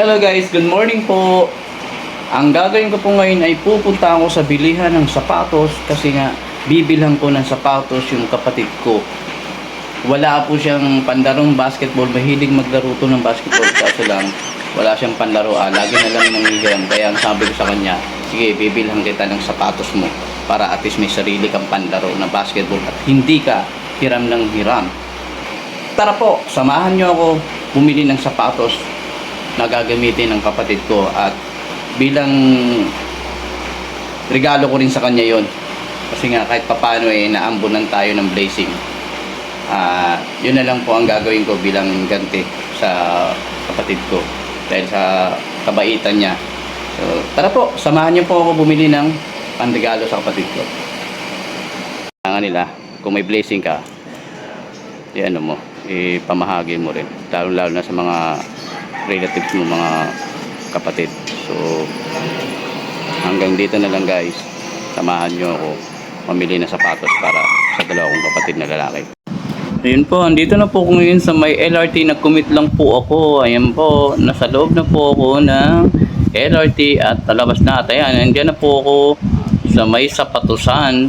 Hello guys, good morning po. Ang gagawin ko po ngayon ay pupunta ako sa bilihan ng sapatos kasi nga bibilhan ko ng sapatos yung kapatid ko. Wala po siyang panlarong basketball, mahilig maglaro to ng basketball kaso lang wala siyang panlaro. Ah, lagi na lang nangihiram. Kaya ang sabi ko sa kanya, sige, bibilhan kita ng sapatos mo para at least may sarili kang panlaro na basketball at hindi ka hiram ng hiram. Tara po, samahan niyo ako bumili ng sapatos na gagamitin ng kapatid ko. At bilang regalo ko rin sa kanya yon kasi nga kahit papano eh naambunan tayo ng blazing ah yun na lang po ang gagawin ko bilang ganti sa kapatid ko. Dahil sa kabaitan niya. So tara po samahan niyo po ako bumili ng panregalo sa kapatid ko. Kailangan nila kung may blazing ka i ano mo ipamahagi mo rin. Lalo lalo na sa mga relatives mo mga kapatid so hanggang dito na lang guys samahan nyo ako mamili ng sapatos para sa dalawa kong kapatid na lalaki Ayun po, andito na po ako ngayon sa may LRT. Nag-commit lang po ako. Ayan po, nasa loob na po ako ng LRT at talabas na. At ayan, nandiyan na po ako sa may sapatusan.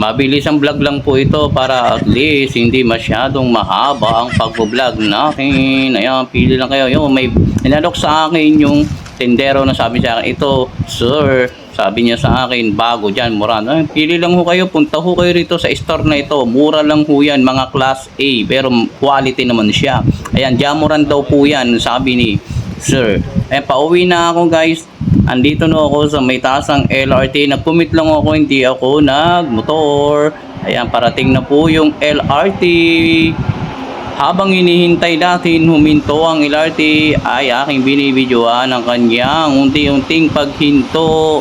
Mabilis ang vlog lang po ito para at least hindi masyadong mahaba ang pag-vlog natin. Ayan, pili lang kayo. Yung may inalok sa akin yung tendero na sabi sa akin, ito, sir, sabi niya sa akin, bago dyan, mura. Ay, pili lang ho kayo, punta ho kayo rito sa store na ito. Mura lang ho yan, mga class A, pero quality naman siya. Ayan, jamuran daw po yan, sabi ni sir. Eh, pauwi na ako guys. Andito na ako sa may tasang LRT. Nag-commit lang ako, hindi ako nagmotor. Ayan, parating na po yung LRT. Habang hinihintay natin huminto ang LRT ay aking binibidyoan ang kanyang unti-unting paghinto.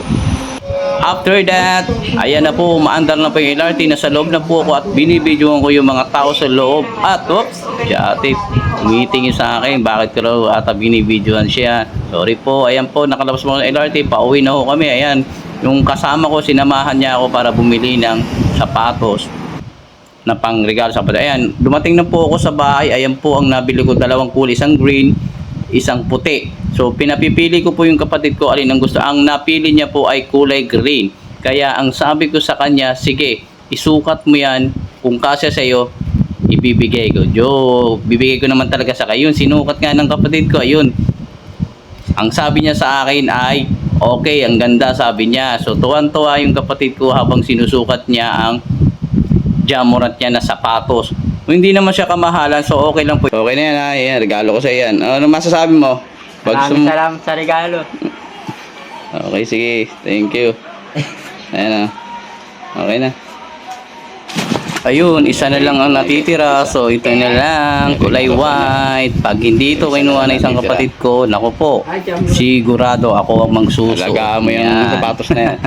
After that, ayan na po, maandar na po yung LRT. Nasa loob na po ako at binibidyoan ko yung mga tao sa loob. At, oops, si ate, tumitingin sa akin. Bakit ko raw ata binibidyoan siya? Sorry po, ayan po, nakalabas mo ng LRT. Pauwi na ho kami, ayan. Yung kasama ko, sinamahan niya ako para bumili ng sapatos na pangregalo sa kapatid. Ayan, dumating na po ako sa bahay. Ayan po ang nabili ko dalawang kulay, isang green, isang puti. So pinapipili ko po yung kapatid ko alin ang gusto. Ang napili niya po ay kulay green. Kaya ang sabi ko sa kanya, sige, isukat mo yan. Kung kasya sa iyo, ibibigay ko. Jo, bibigay ko naman talaga sa kayo. Sinukat nga ng kapatid ko. Ayun. Ang sabi niya sa akin ay, okay, ang ganda sabi niya. So tuwan-tuwa yung kapatid ko habang sinusukat niya ang jamorant niya na sapatos. Kung hindi naman siya kamahalan, so okay lang po. Okay na yan ha, yan, regalo ko sa yan. Ano masasabi mo? Pag Maraming sum- salamat sa regalo. Okay, sige. Thank you. Ayan na. Okay na. Ayun, isa na lang ang natitira. So, ito na lang. Kulay white. Pag hindi ito kinuha ng isang kapatid ko, nako po. Sigurado ako ang magsuso. Alagaan mo yung sapatos na yan.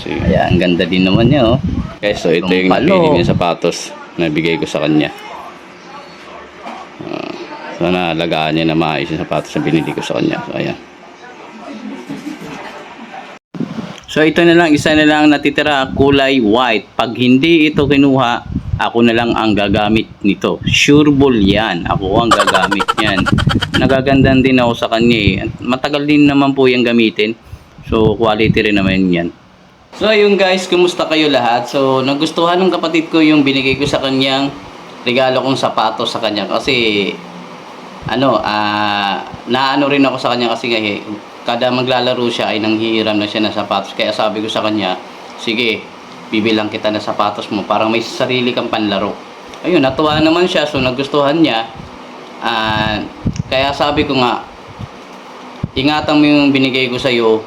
Sige. Ayan, ang ganda din naman niya, oh. Okay, so ito yung Palo. napili niya sapatos na bigay ko sa kanya. Uh, sana alagaan niya na maayos yung sapatos na binili ko sa kanya. So, ayan. So ito na lang, isa na lang natitira, kulay white. Pag hindi ito kinuha, ako na lang ang gagamit nito. Sureball yan. Ako ang gagamit yan. Nagagandan din ako sa kanya eh. Matagal din naman po yung gamitin. So quality rin naman yan. So ayun guys, kumusta kayo lahat? So nagustuhan ng kapatid ko yung binigay ko sa kanyang regalo kong sapatos sa kanya. Kasi ano, ah, naano rin ako sa kanya kasi nga eh, kada maglalaro siya ay nanghihiram na siya ng sapatos. Kaya sabi ko sa kanya, sige, bibilang kita ng sapatos mo. Parang may sarili kang panlaro. Ayun, natuwa naman siya. So, nagustuhan niya. Ah, kaya sabi ko nga, ingatan mo yung binigay ko sa'yo.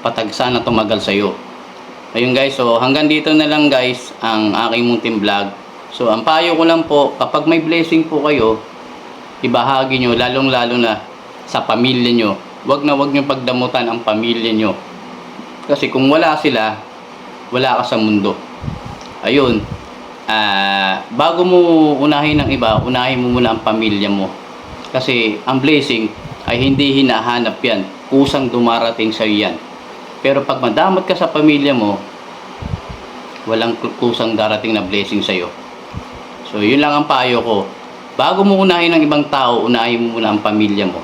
Patag sana tumagal sa'yo. Ayun guys, so hanggang dito na lang guys ang aking munting vlog. So, ang payo ko lang po, kapag may blessing po kayo, ibahagi nyo, lalong-lalo na sa pamilya nyo. Huwag na huwag nyo pagdamutan ang pamilya nyo. Kasi kung wala sila, wala ka sa mundo. Ayun. Ah, bago mo unahin ng iba, unahin mo muna ang pamilya mo. Kasi ang blessing ay hindi hinahanap yan. Kusang dumarating sa yan. Pero pag madamot ka sa pamilya mo, walang kusang darating na blessing sa iyo. So, yun lang ang payo ko bago mo unahin ang ibang tao, unahin mo muna ang pamilya mo.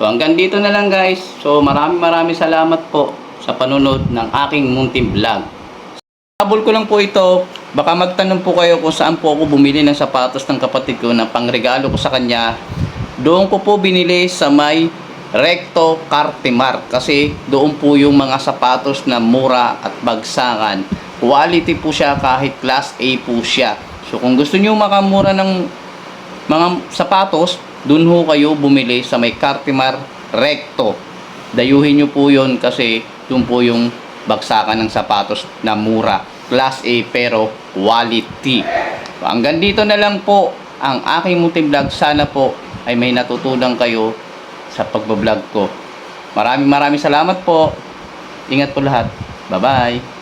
So hanggang dito na lang guys. So maraming maraming salamat po sa panunod ng aking munting vlog. Habol ko lang po ito. Baka magtanong po kayo kung saan po ako bumili ng sapatos ng kapatid ko na pangregalo ko sa kanya. Doon ko po binili sa may Recto Cartimar kasi doon po yung mga sapatos na mura at bagsakan. Quality po siya kahit class A po siya. So kung gusto niyo makamura ng mga sapatos, doon ho kayo bumili sa may Cartimar Recto. Dayuhin nyo po yon kasi doon po yung bagsakan ng sapatos na mura. Class A pero quality. So, hanggang dito na lang po ang aking multi-vlog. Sana po ay may natutunan kayo sa pagbablog ko. Maraming maraming salamat po. Ingat po lahat. Bye-bye.